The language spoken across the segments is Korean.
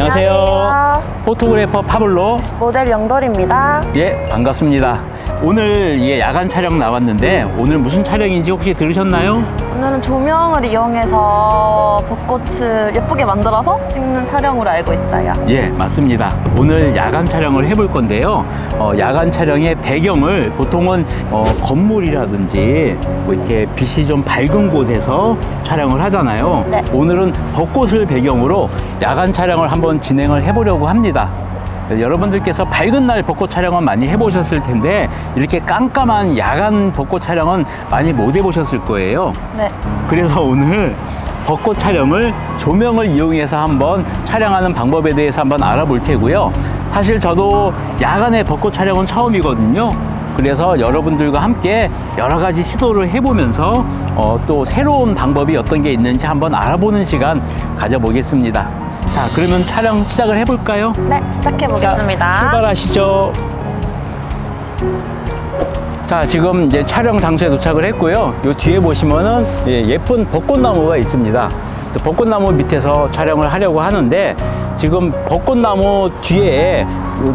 안녕하세요. 포토그래퍼 파블로. 모델 영돌입니다. 예, 반갑습니다. 오늘 이게 야간 촬영 나왔는데 오늘 무슨 촬영인지 혹시 들으셨나요? 오늘은 조명을 이용해서 벚꽃을 예쁘게 만들어서 찍는 촬영으로 알고 있어요. 예, 맞습니다. 오늘 야간 촬영을 해볼 건데요. 어, 야간 촬영의 배경을 보통은 어, 건물이라든지 뭐 이렇게 빛이 좀 밝은 곳에서 촬영을 하잖아요. 네. 오늘은 벚꽃을 배경으로 야간 촬영을 한번 진행을 해보려고 합니다. 여러분들께서 밝은 날 벚꽃 촬영은 많이 해보셨을 텐데 이렇게 깜깜한 야간 벚꽃 촬영은 많이 못 해보셨을 거예요. 네. 그래서 오늘 벚꽃 촬영을 조명을 이용해서 한번 촬영하는 방법에 대해서 한번 알아볼 테고요. 사실 저도 야간에 벚꽃 촬영은 처음이거든요. 그래서 여러분들과 함께 여러 가지 시도를 해보면서 어, 또 새로운 방법이 어떤 게 있는지 한번 알아보는 시간 가져보겠습니다. 자, 그러면 촬영 시작을 해볼까요? 네, 시작해 자, 보겠습니다. 출발하시죠. 자, 지금 이제 촬영 장소에 도착을 했고요. 요 뒤에 보시면은 예, 예쁜 벚꽃나무가 있습니다. 벚꽃나무 밑에서 촬영을 하려고 하는데 지금 벚꽃나무 뒤에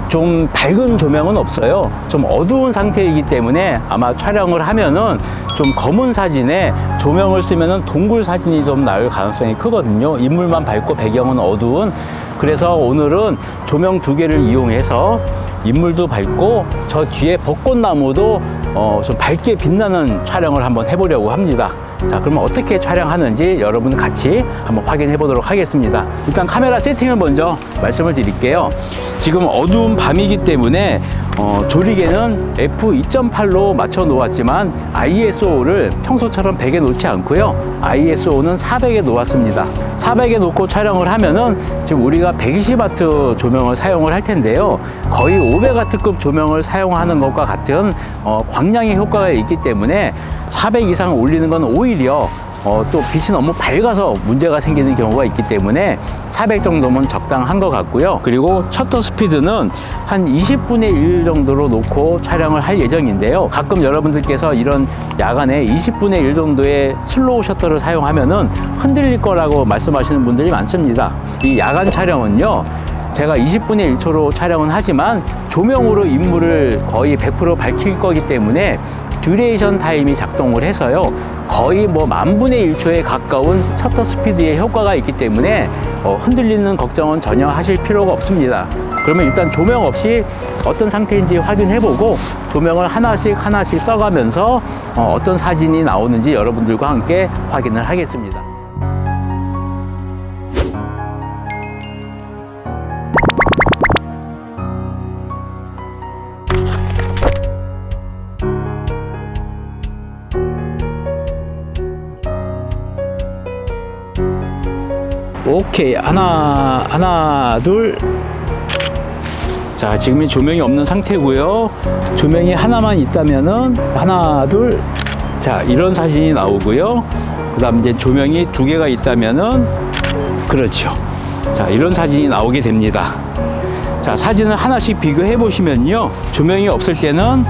좀 밝은 조명은 없어요. 좀 어두운 상태이기 때문에 아마 촬영을 하면은 좀 검은 사진에 조명을 쓰면은 동굴 사진이 좀 나올 가능성이 크거든요. 인물만 밝고 배경은 어두운. 그래서 오늘은 조명 두 개를 이용해서 인물도 밝고 저 뒤에 벚꽃나무도 어, 좀 밝게 빛나는 촬영을 한번 해보려고 합니다. 자, 그러면 어떻게 촬영하는지 여러분 같이 한번 확인해 보도록 하겠습니다. 일단 카메라 세팅을 먼저 말씀을 드릴게요. 지금 어두운 밤이기 때문에 어, 조리개는 f2.8로 맞춰 놓았지만 ISO를 평소처럼 100에 놓지 않고요. ISO는 400에 놓았습니다. 400에 놓고 촬영을 하면은 지금 우리가 120와트 조명을 사용을 할 텐데요. 거의 500와트급 조명을 사용하는 것과 같은 어, 광량의 효과가 있기 때문에 400 이상 올리는 건 오히려 어, 또 빛이 너무 밝아서 문제가 생기는 경우가 있기 때문에 400 정도면 적당한 것 같고요. 그리고 셔터 스피드는 한 20분의 1 정도로 놓고 촬영을 할 예정인데요. 가끔 여러분들께서 이런 야간에 20분의 1 정도의 슬로우 셔터를 사용하면은 흔들릴 거라고 말씀하시는 분들이 많습니다. 이 야간 촬영은요. 제가 20분의 1초로 촬영은 하지만 조명으로 인물을 거의 100% 밝힐 거기 때문에 듀레이션 타임이 작동을 해서요. 거의 뭐 만분의 1초에 가까운 셔터 스피드의 효과가 있기 때문에 어, 흔들리는 걱정은 전혀 하실 필요가 없습니다. 그러면 일단 조명 없이 어떤 상태인지 확인해보고 조명을 하나씩 하나씩 써가면서 어, 어떤 사진이 나오는지 여러분들과 함께 확인을 하겠습니다. 오케이 하나 하나 둘. 자 지금이 조명이 없는 상태고요. 조명이 하나만 있다면은 하나 둘. 자 이런 사진이 나오고요. 그 다음 이제 조명이 두 개가 있다면은 그렇죠. 자 이런 사진이 나오게 됩니다. 자 사진을 하나씩 비교해 보시면요. 조명이 없을 때는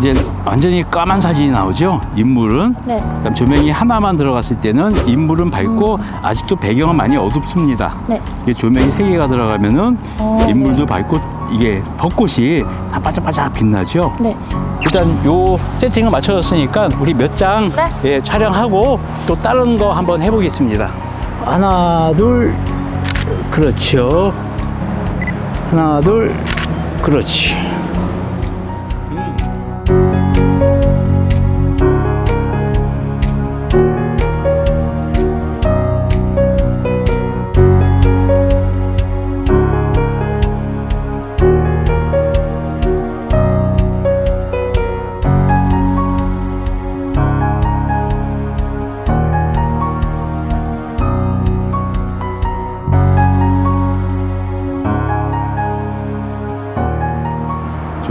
이제 완전히 까만 사진이 나오죠. 인물은 네. 그다음 조명이 하나만 들어갔을 때는 인물은 밝고 아직도 배경은 많이 어둡습니다. 네. 이게 조명이 세 개가 들어가면은 어, 인물도 밝고 이게 벚꽃이 다 반짝반짝 빛나죠. 네. 일단 요 세팅을 맞춰졌으니까 우리 몇 장 네. 예, 촬영하고 또 다른 거 한번 해보겠습니다. 하나 둘 그렇죠. 하나 둘 그렇지.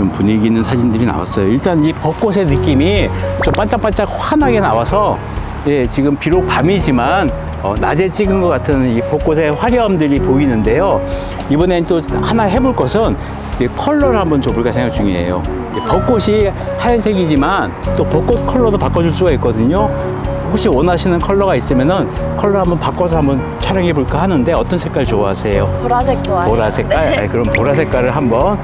좀 분위기 있는 사진들이 나왔어요. 일단 이 벚꽃의 느낌이 좀 반짝반짝 환하게 나와서 예, 지금 비록 밤이지만 어, 낮에 찍은 것 같은 이 벚꽃의 화려함들이 보이는데요. 이번엔 또 하나 해볼 것은 이 컬러를 한번 줘볼까 생각 중이에요. 이 벚꽃이 하얀색이지만 또 벚꽃 컬러도 바꿔줄 수가 있거든요. 혹시 원하시는 컬러가 있으면은 컬러 한번 바꿔서 한번 촬영해 볼까 하는데 어떤 색깔 좋아하세요? 보라색 좋아해요. 보라 색깔? 네, 그럼 보라 색깔을 한번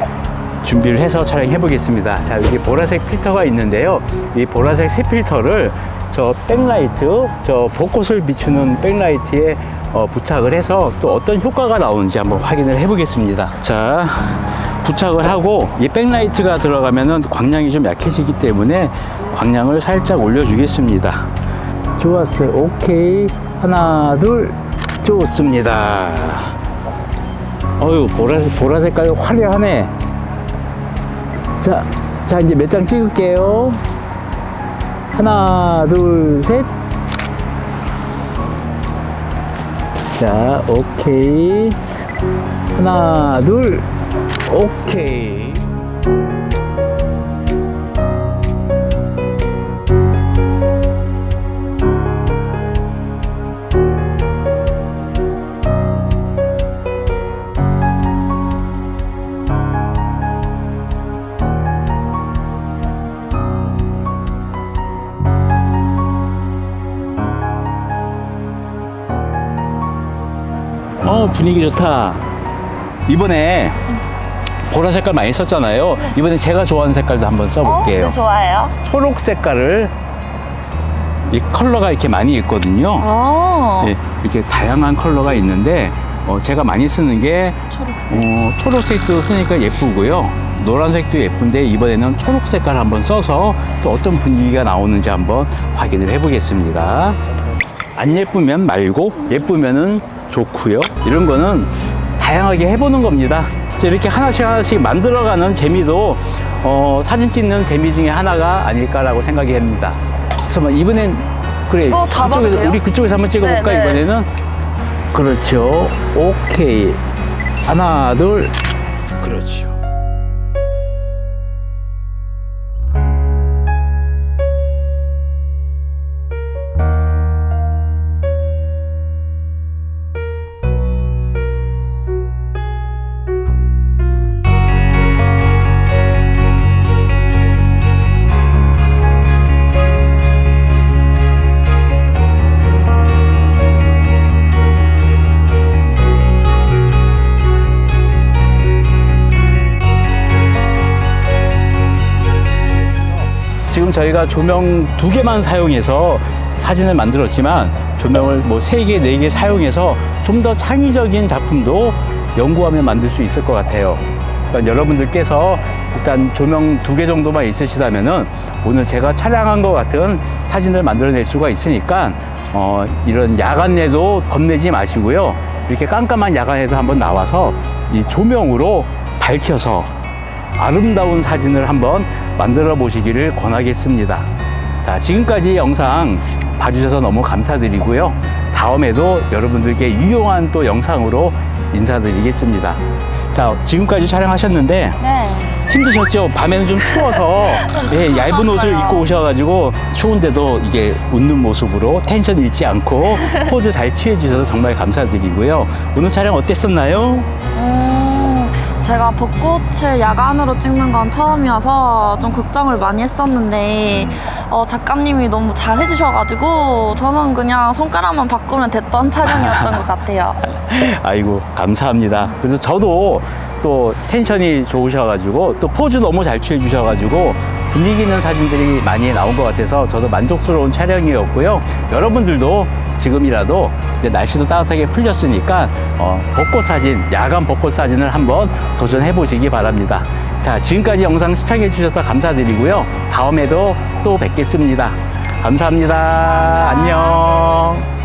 준비를 해서 촬영해 보겠습니다. 자, 여기 보라색 필터가 있는데요. 이 보라색 새 필터를 저 백라이트, 저 벚꽃을 비추는 백라이트에 어, 부착을 해서 또 어떤 효과가 나오는지 한번 확인을 해 보겠습니다. 자, 부착을 하고 이 백라이트가 들어가면은 광량이 좀 약해지기 때문에 광량을 살짝 올려주겠습니다. 좋았어요. 오케이. 하나, 둘. 좋습니다. 어유 보라색 보라 색깔 화려하네. 자, 자 이제 몇 장 찍을게요. 하나, 둘, 셋. 자, 오케이. 하나, 둘, 오케이. 어, 분위기 좋다. 이번에 보라 색깔 많이 썼잖아요. 이번에 제가 좋아하는 색깔도 한번 어? 써볼게요. 네, 좋아해요. 초록 색깔을 이 컬러가 이렇게 많이 있거든요. 아, 예, 이렇게 다양한 컬러가 있는데 어, 제가 많이 쓰는 게 초록색. 어, 초록색도 쓰니까 예쁘고요. 노란색도 예쁜데 이번에는 초록 색깔 한번 써서 또 어떤 분위기가 나오는지 한번 확인을 해보겠습니다. 안 예쁘면 말고 예쁘면은 좋고요. 이런 거는 다양하게 해보는 겁니다. 이렇게 하나씩 하나씩 만들어가는 재미도 어, 사진 찍는 재미 중에 하나가 아닐까라고 생각이 됩니다. 그래서 막 이번엔 그래 봐도 그쪽에서? 우리 그쪽에서 한번 찍어볼까 네, 네. 이번에는 그렇죠. 오케이. 하나, 둘. 그렇죠. 저희가 조명 두 개만 사용해서 사진을 만들었지만 조명을 뭐 세 개, 네 개 사용해서 좀 더 창의적인 작품도 연구하면 만들 수 있을 것 같아요. 그러니까 여러분들께서 일단 조명 두 개 정도만 있으시다면은 오늘 제가 촬영한 것 같은 사진을 만들어낼 수가 있으니까 어, 이런 야간에도 겁내지 마시고요. 이렇게 깜깜한 야간에도 한번 나와서 이 조명으로 밝혀서 아름다운 사진을 한번 만들어 보시기를 권하겠습니다. 자, 지금까지 영상 봐주셔서 너무 감사드리고요. 다음에도 여러분들께 유용한 또 영상으로 인사드리겠습니다. 자, 지금까지 촬영하셨는데 네. 힘드셨죠? 밤에는 좀 추워서 예, 얇은 옷을. 입고 오셔가지고 추운데도 이게 웃는 모습으로 텐션 잃지 않고 포즈 잘 취해주셔서 정말 감사드리고요. 오늘 촬영 어땠었나요? 음, 제가 벚꽃을 야간으로 찍는 건 처음이어서 좀 걱정을 많이 했었는데 어, 작가님이 너무 잘 해주셔가지고 저는 그냥 손가락만 바꾸면 됐던 촬영이었던 것 같아요. 아이고 감사합니다. 그래서 저도 또 텐션이 좋으셔가지고 또 포즈 너무 잘 취해 주셔가지고 분위기 있는 사진들이 많이 나온 것 같아서 저도 만족스러운 촬영이었고요. 여러분들도 지금이라도 이제 날씨도 따뜻하게 풀렸으니까 어, 벚꽃 사진, 야간 벚꽃 사진을 한번 도전해 보시기 바랍니다. 자, 지금까지 영상 시청해 주셔서 감사드리고요. 다음에도 또 뵙겠습니다. 감사합니다. 안녕.